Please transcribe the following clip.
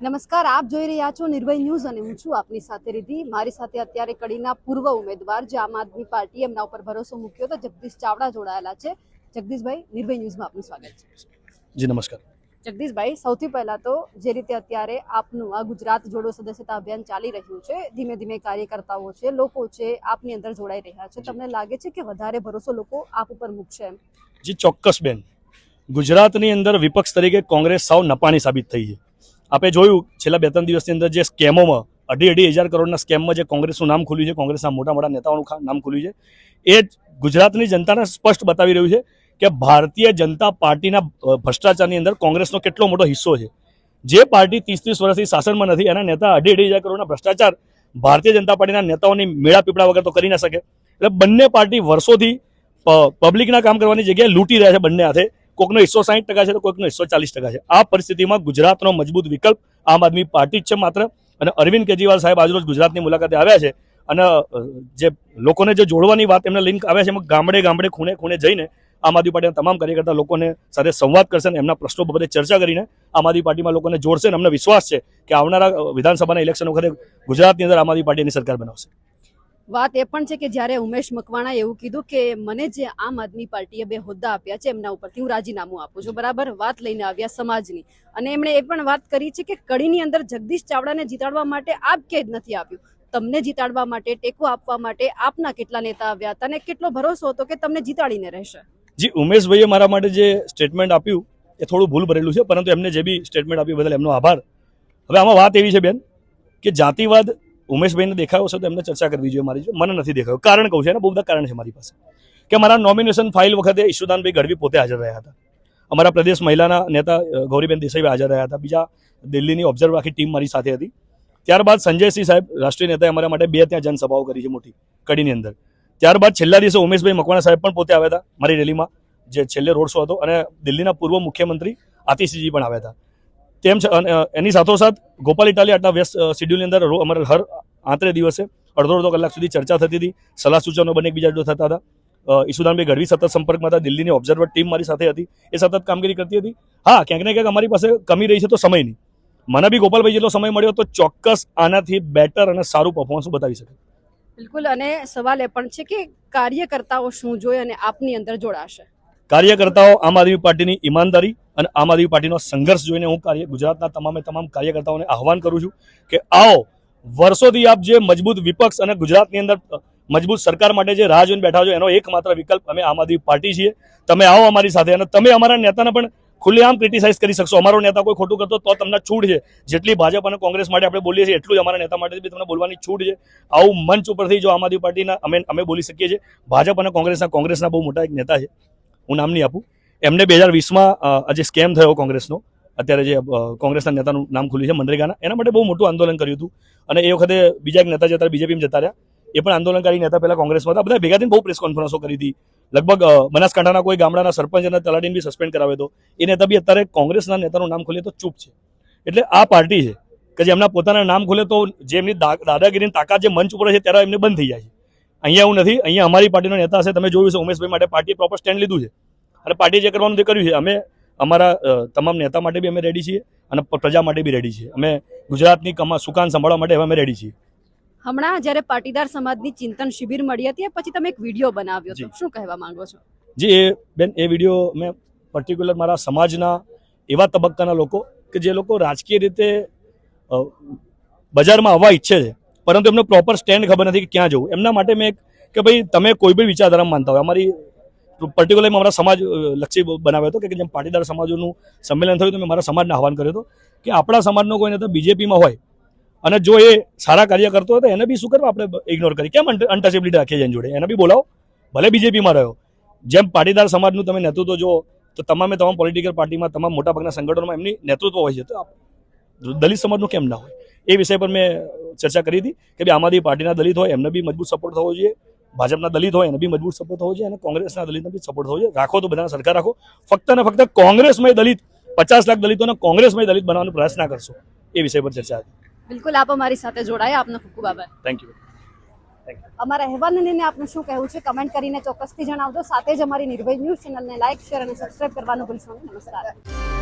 નમસ્કાર આપ જોઈ રહ્યા છો નિર્ભય ન્યૂઝ અને હું છું આપની સાથે રીધિ મારી સાથે અત્યારે કડીના પૂર્વ ઉમેદવાર જે આમ આદમી પાર્ટી એમના ઉપર ભરોસો મૂક્યો હતો જગદીશ ચાવડા જોડાયેલા છે. જગદીશભાઈ નિર્ભય ન્યૂઝમાં આપનું સ્વાગત છે. જી નમસ્કાર. જગદીશભાઈ સૌથી પહેલા તો જે રીતે અત્યારે આપનું આ ગુજરાત જોડો સદસ્યતા અભિયાન ચાલી રહ્યું છે ધીમે ધીમે કાર્યકર્તાઓ છે લોકો છે આપની અંદર જોડાઈ રહ્યા છે. તમને લાગે છે કે વધારે ભરોસો લોકો આપ ઉપર મૂકશે એમ? જી ચોક્કસ બેન. ગુજરાતની અંદર વિપક્ષ તરીકે કોંગ્રેસ સાવ નપાણી સાબિત થઈ છે. આપણે જોયું, છેલ્લા બે ત્રણ દિવસની અંદર જે સ્કેમોમાં, અઢી અઢી હજાર કરોડના સ્કેમમાં જે કોંગ્રેસનું નામ ખુલ્યું છે, કોંગ્રેસના મોટા મોટા નેતાઓનું નામ ખુલ્યું છે, એ ગુજરાતની જનતાને સ્પષ્ટ બતાવી રહ્યું છે કે ભારતીય જનતા પાર્ટીના ભ્રષ્ટાચારની અંદર કોંગ્રેસનો કેટલો મોટો હિસ્સો છે. જે પાર્ટી ત્રીસ ત્રીસ વર્ષથી શાસનમાં નથી, એના નેતા અઢી અઢી હજાર કરોડના ભ્રષ્ટાચાર ભારતીય જનતા પાર્ટીના નેતાઓની મેળા પીપળા વગર તો કરી ના શકે. એટલે બંને પાર્ટી વર્ષોથી પબ્લિકના કામ કરવાની જગ્યાએ લૂંટી રહ્યા છે બંને હાથે. કોઈકનો હિસ્સો સાહીઠ ટકા છે તો કોઈકનો એકસો ચાલીસ ટકા છે. આ પરિસ્થિતિમાં ગુજરાતનો મજબૂત વિકલ્પ આમ આદમી પાર્ટી જ છે માત્ર. અને અરવિંદ કેજરીવાલ સાહેબ આજરોજ ગુજરાતની મુલાકાતે આવ્યા છે. અને જે લોકોને જે જોડવાની વાત એમને લિંક આવ્યા છે, એમાં ગામડે ગામડે, ખૂણે ખૂણે જઈને આમ આદમી પાર્ટીના તમામ કાર્યકર્તા લોકોને સાથે સંવાદ કરશે અને એમના પ્રશ્નો બાબતે ચર્ચા કરીને આમ આદમી પાર્ટીમાં લોકોને જોડશે અને અમને વિશ્વાસ છે કે આવનારા વિધાનસભાના ઇલેક્શન વખતે ગુજરાતની અંદર આમ આદમી પાર્ટીની સરકાર બનાવશે. વાત એ પણ છે કે જ્યારે ઉમેશ મકવાણાએ એવું કીધું કે મને જે આમ આદમી પાર્ટીએ બે હોદ્દા આપ્યા છે, એમના ઉપરથી હું રાજીનામું આપું છું. બરાબર? વાત લઈને આવ્યા સમાજની. અને એમણે એ પણ વાત કરી છે કે કડીની અંદર જગદીશ ચાવડાને જીતાડવા માટે આપ કે જ નથી આપ્યું. તમને જીતાડવા માટે, ટેકો આપવા માટે આપના કેટલા નેતા આવ્યા હતા અને કેટલો ભરોસો હતો કે તમને જીતાડીને રહેશે? જી, ઉમેશભાઈએ મારા માટે જે સ્ટેટમેન્ટ આપ્યું એ થોડું ભૂલ ભરેલું છે, પરંતુ એમને જે બી સ્ટેટમેન્ટ આપ્યું બદલ એમનો આભાર. હવે આમાં વાત એવી છે બેન કે જાતિવાદ ઉમેશભાઈને દેખાયો છે તો એમને ચર્ચા કરવી જોઈએ મારી મને નથી દેખાયો. કારણ કહું છું, એના બહુ બધા કારણ છે મારી પાસે. કે મારા નોમિનેશન ફાઇલ વખતે ઈશુદાનભાઈ ગઢવી પોતે હાજર રહ્યા હતા. અમારા પ્રદેશ મહિલાના નેતા ગૌરીબેન દેસાઈ હાજર રહ્યા હતા. બીજા દિલ્હીની ઓબ્ઝર્વ આખી ટીમ મારી સાથે હતી. ત્યારબાદ સંજયસિંહ સાહેબ, રાષ્ટ્રીય નેતાએ અમારા માટે બે ત્યાં જનસભાઓ કરી છે મોટી, કડીની અંદર. ત્યારબાદ છેલ્લા દિવસે ઉમેશભાઈ મકવાણા સાહેબ પણ પોતે આવ્યા હતા મારી રેલીમાં, જે છેલ્લે રોડ શો હતો. અને દિલ્હીના પૂર્વ મુખ્યમંત્રી આતિશજી પણ આવ્યા હતા. તેમ એની સાથોસાથ ગોપાલ ઇટાલી આટલા વ્યસ્ત શેડ્યુલની અંદર અમારે હર આંતરે દિવસે અડધો અડધો કલાક સુધી ચર્ચા થતી હતી. સલાહ સૂચનો બંને એકબીજા જોડે થતા હતા. ઈસુદાનભાઈ ગઢવી સતત સંપર્કમાં હતા. દિલ્હીની ઓબ્ઝર્વર ટીમ મારી સાથે હતી. એ સતત કામગીરી કરતી હતી. હા ક્યાંક ને ક્યાંક અમારી પાસે કમી રહી છે તો સમયની. મને બી ગોપાલભાઈ જેટલો સમય મળ્યો તો ચોક્કસ આનાથી બેટર અને સારું પરફોર્મન્સ બતાવી શકે. બિલકુલ અને સવાલ એ પણ છે કે કાર્યકર્તાઓ શું જોઈએ અને આપની અંદર જોડાશે? કાર્યકર્તાઓ આમ આદમી પાર્ટીની ઈમાનદારી અને આમ આદમી પાર્ટીનો સંઘર્ષ જોઈને હું કાર્ય ગુજરાતના તમામે તમામ કાર્યકર્તાઓને આહવાન કરું છું કે આવો, વર્ષોથી આપ જે મજબૂત વિપક્ષ અને ગુજરાતની અંદર મજબૂત સરકાર માટે જે રાહ જોઈને બેઠા છો, એનો એકમાત્ર વિકલ્પ અમે આમ આદમી પાર્ટી છીએ. તમે આવો અમારી સાથે અને તમે અમારા નેતાને પણ ખુલ્લેઆમ ક્રિટિસાઇઝ કરી શકશો. અમારો નેતા કોઈ ખોટું કરતો તો તમને છૂટ છે. જેટલી ભાજપ અને કોંગ્રેસ માટે આપણે બોલીએ છીએ, એટલું જ અમારા નેતા માટે બી તમને બોલવાની છૂટ છે. આવું મંચ ઉપરથી જો આમ આદમી પાર્ટીના અમે અમે બોલી શકીએ છીએ. ભાજપ અને કોંગ્રેસના કોંગ્રેસના બહુ મોટા એક નેતા છે. હું નામ નહીં આપું. એમને બે હજાર વીસમાં જે સ્કેમ થયો કોંગ્રેસનો. અત્યારે જે કોંગ્રેસના નેતાનું નામ ખુલ્યું છે મનરેગાના એના માટે બહુ મોટું આંદોલન કર્યું હતું. અને એ વખતે બીજા એક નેતા જતા બીજેપીમાં જતા રહ્યા, એ પણ આંદોલનકારી નેતા પહેલા કોંગ્રેસમાં હતા. બધા ભેગા થઈને બહુ પ્રેસ કોન્ફરન્સો કરી હતી. લગભગ બનાસકાંઠાના કોઈ ગામડાના સરપંચ અને તલાટીને બી સસ્પેન્ડ કરાવ્યો હતો. એ નેતા બી અત્યારે કોંગ્રેસના નેતાનું નામ ખોલે તો ચૂપ છે. એટલે આ પાર્ટી છે કે જે એમના પોતાના નામ ખોલે તો જે એમની દાદાગીરીની તાકાત જે મંચ ઉપર છે ત્યારે એમને બંધ થઈ જાય છે. અહીંયા એવું નથી. અહીંયા અમારી પાર્ટીનો નેતા છે તમે જોયું છે ઉમેશભાઈ માટે પાર્ટીએ પ્રોપર સ્ટેન્ડ લીધું છે. અને પાર્ટી જે કરવાનું તે કર્યું છે. અમે અમારા તમામ નેતા માટે બી અમે રેડી છીએ અને પ્રજા માટે બી રેડી છીએ. અમે ગુજરાતની કમા સુકાન સંભાળવા માટે અમે રેડી છીએ. હમણાં જ્યારે પાટીદાર સમાજની ચિંતન શિબિર મળી હતી પછી તમે એક વીડિયો બનાવ્યો હતો. શું કહેવા માંગો છો? જી એ બેન એ વીડિયો મેં પર્ટિક્યુલર મારા સમાજના એવા તબક્કાના લોકો કે જે લોકો રાજકીય રીતે બજારમાં આવવા ઈચ્છે છે. પરંતુ એમને પ્રોપર સ્ટેન્ડ ખબર નથી કે ક્યાં જવું. એમના માટે મેં કે ભાઈ તમે કોઈ બી વિચારધારા માનતા હોય અમારી પર્ટિક્યુલર અમારા સમાજ લક્ષી બનાવ્યો હતો કે જેમ પાટીદાર સમાજોનું સંમેલન થયું તો મેં મારા સમાજને આહવાન કર્યો હતો કે આપણા સમાજનો કોઈ નેતા બીજેપીમાં હોય અને જો એ સારા કાર્ય કરતો હોય તો એને બી શું કરવા આપણે ઇગ્નોર કરી કેમ અનટચેબિલિટી રાખીએ એની જોડે? એને બી બોલાવો. ભલે બીજેપીમાં રહ્યો. જેમ પાટીદાર સમાજનું તમે નેતૃત્વ જો તો તમામે તમામ પોલિટિકલ પાર્ટીમાં તમામ મોટાભાગના સંગઠનોમાં એમની નેતૃત્વ હોય છે. તો દલિત સમાજનું કેમ ના હોય? એ વિષય પર મેં ચર્ચા કરી હતી કે ભાઈ આમ આદમી પાર્ટીના દલિત હોય, એમને બી મજબૂત સપોર્ટ થવો જોઈએ. ભાજપના દલિત હોય એને બી મજબૂત સપોર્ટ થવો જોઈએ અને કોંગ્રેસના દલિતને બી સપોર્ટ થવો જોઈએ. રાખો તો બધાને સરકાર રાખો. ફક્ત ને ફક્ત કોંગ્રેસમય દલિત પચાસ લાખ દલિતોને કોંગ્રેસમય દલિત બનાવવાનો પ્રયાસ ના કરશો. એ વિષય પર ચર્ચા હતી. બિલકુલ આપ અમારી સાથે જોડાયા. આપનો ખૂબ ખૂબ આભાર. થેન્ક યુ અમારા અહેવાલને લઈને આપનું શું કહેવું છે? કમેન્ટ કરીને ચોક્કસથી જણાવજો. સાથે જ અમારી નિર્ભય ન્યૂઝ ચેનલને લાઇક શેર અને સબસ્ક્રાઇબ કરવાનું ભૂલશો નહીં. નમસ્કાર.